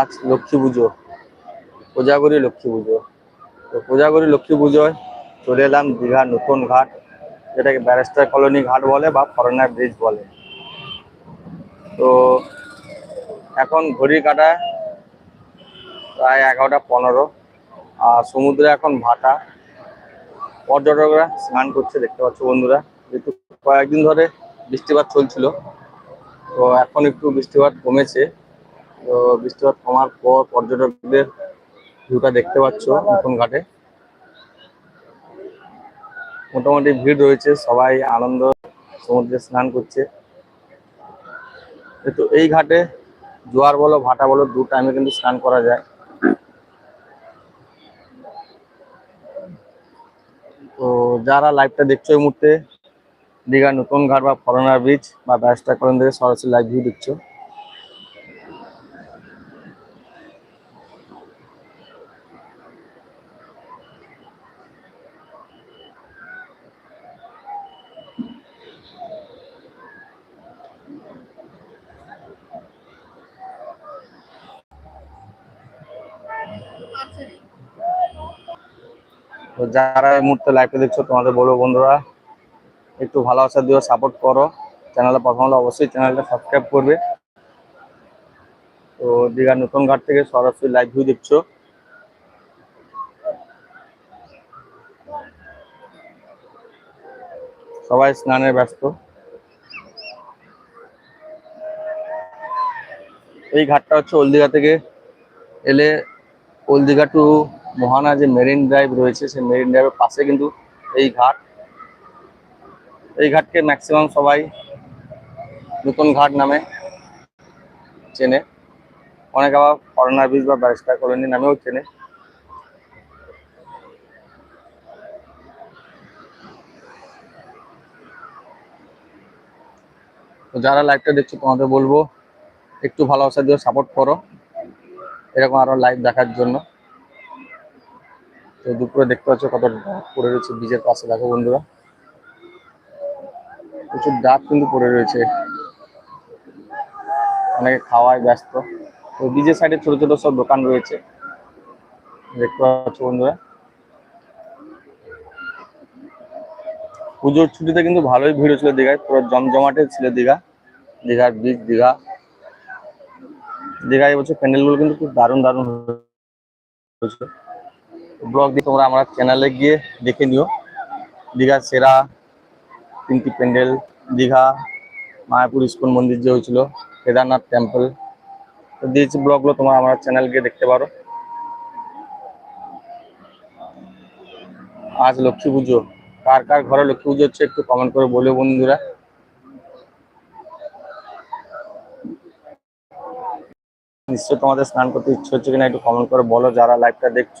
আজ লক্ষ্মী পুজো। কোজাগরি লক্ষ্মী পুজো। তো কোজাগরি লক্ষ্মী পুজোয় চলে এলাম দীঘার নতুন ঘাট, যেটাকে ব্যারিস্টার কলোনি ঘাট বলে বা ফরেনার ব্রিজ বলে। তো এখন ঘড়ি কাটায় প্রায় এগারোটা পনেরো, আর সমুদ্রে এখন ভাটা। পর্যটকরা স্নান করছে, দেখতে পাচ্ছ বন্ধুরা। যেহেতু কয়েকদিন ধরে বৃষ্টিপাত চলছিল, তো এখন একটু বৃষ্টিপাত কমেছে। তো বৃষ্টিপাত কমার পর পর্যটকদের ভিউটা দেখতে পাচ্ছ নতুন ঘাটে। মোটামুটি ভিড় রয়েছে, সবাই আনন্দ, সমুদ্রে স্নান করছে। তো এই ঘাটে জোয়ার বলো, ভাটা বলো, দু টাইমে কিন্তু স্নান করা যায়। তো যারা লাইভটা দেখছ এই মুহূর্তে, দীঘার নতুন ঘাট বা ফরেনার ব্রিজ বা ব্যাসটা করেন সরাসরি লাইভ ভিউ দেখছ। তো যারা এই মুহূর্তে লাইভটা দেখছ, তোমাদের বলব বন্ধুরা, একটু ভালোবাসা দিও সাপোর্ট করো। চ্যানেলে প্রথম হলে অবশ্যই চ্যানেলটা সাবস্ক্রাইব করবে। তো দীঘার নতুন ঘাট থেকে সরাসরি লাইভ ভিউ দেখছ। সবাই স্নানে ব্যস্ত। এই ঘাটটা হচ্ছে ওল্ড দীঘা থেকে এলে ওল্ড দীঘা টু মোহানা যে মেরিন ড্রাইভ রয়েছে, সেই মেরিন ড্রাইভের পাশে কিন্তু এই ঘাট। এই ঘাটকে ম্যাক্সিমাম সবাই নতুন ঘাট নামে চেনে। অনেক আবার ফরেনার বিচ বা ব্যারিস্টার কলোনি নামেও চেনে। তো যারা লাইভটা দেখছ, তোমাদের বলব, একটু ভালোবাসা দিয়ে সাপোর্ট করো। এরকম আরও লাইভ দেখার জন্য। তো দুপুরে দেখতে পাচ্ছ কত ডাব পড়ে রয়েছে বীজের পাশে। দেখো বন্ধুরা, প্রচুর ডাব কিন্তু পড়ে রয়েছে। অনেকে খাওয়ায় ব্যস্ত। তো বীজের সাইডে ছোট ছোট সব দোকান রয়েছে। দেখতে পাচ্ছ বন্ধুরা, পুজোর ছুটিতে কিন্তু ভালোই ভিড় ছিল দীঘায়। পুরো জমজমাটে ছিল দীঘা, দীঘার বীজ দীঘা। দীঘায় এবছর প্যান্ডেলগুলো কিন্তু খুব দারুণ দারুণ হয়েছে। ব্লগ দিয়ে তোমরা আমার চ্যানেলে গিয়ে দেখে নিও। দীঘার সেরা তিনটি প্যান্ডেল, দীঘা, মায়াপুর ইস্কন মন্দির যে হয়েছিল, কেদারনাথ টেম্পল তো দিয়েছি ব্লগগুলো, তোমরা আমার চ্যানেল গিয়ে দেখতে পারো। আজ লক্ষ্মী পুজো। কার কার ঘরে লক্ষ্মী পুজো হচ্ছে একটু কমেন্ট করে বলে বন্ধুরা। নিশ্চয় তোমাদের স্নান করতে ইচ্ছে হচ্ছে কিনা একটু কমেন্ট করে বলো, যারা লাইভটা দেখছ।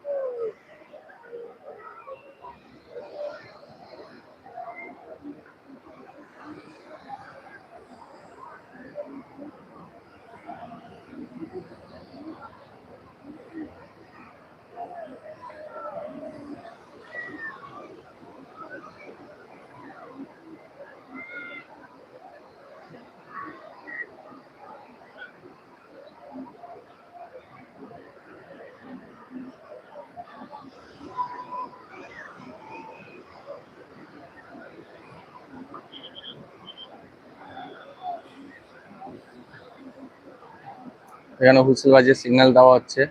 এখানে হুইসেল বাজিয়ে সিগন্যাল দেওয়া হচ্ছে।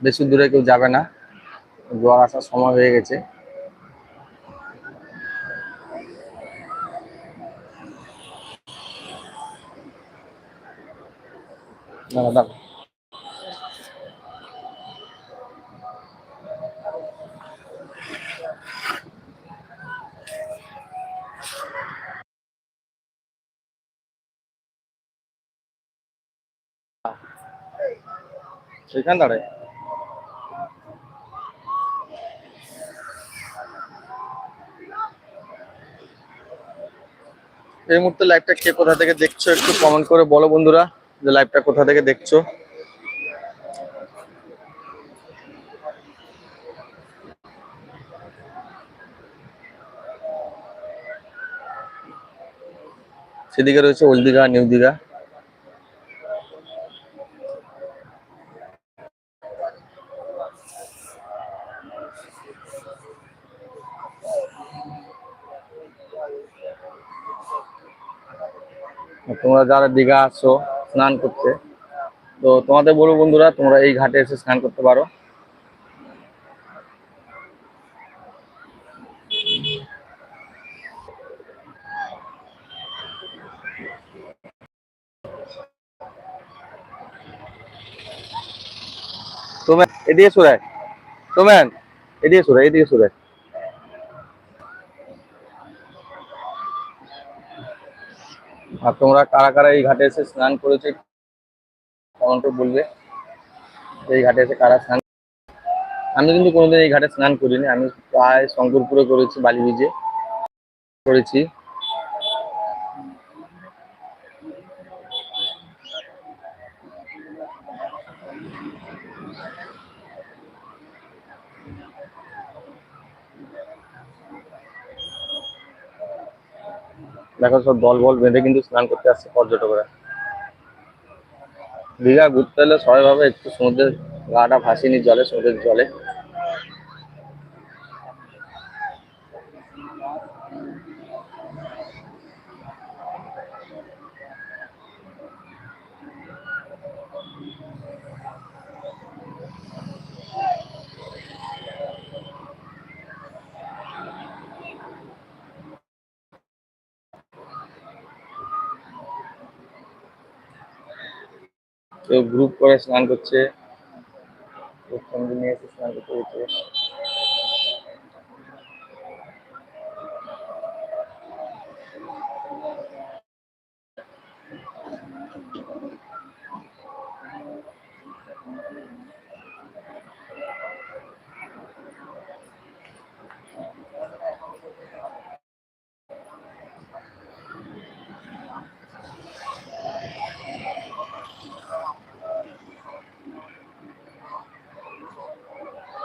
বেশি দূরে কেউ যাবে না। জোয়ার আসার সময় হয়ে গেছে। দাঁড়া। সেখানে দাঁড়ায়। এই মুহূর্তে লাইভটা কে কোথা থেকে দেখছ একটু কমেন্ট করে বলো বন্ধুরা যে লাইভটা কোথা থেকে দেখছ। সেদিকে রয়েছে ওল্ড দিঘা নিউ দিঘা। তোমরা যারা দীঘা আসছো স্নান করতে, তো তোমাদের বলব বন্ধুরা, তোমরা এই ঘাটে এসে স্নান করতে পারো। তোমেন এদিকে সুরায় তোমেন এদিকে সুরায় এদিকে সুরায় আর তোমরা কারা কারা এই ঘাটে এসে স্নান করেছে কমেন্টে বলবে এই ঘাটে এসে কারা স্নান আমি কিন্তু কোনোদিন এই ঘাটে স্নান করিনি। আমি প্রায় শঙ্করপুরে করেছি, বালি বিজে করেছি। দেখো সব দল বল বেঁধে কিন্তু স্নান করতে আসছে পর্যটকরা। দীঘা ঘুরতে হলে সবাইভাবে একটু সমুদ্রের গাটা ভাসিয়ে নি জলে, সমুদ্রের জলে। কেউ গ্রুপ করে স্নান করছে। নিয়ে এসে স্নান করতে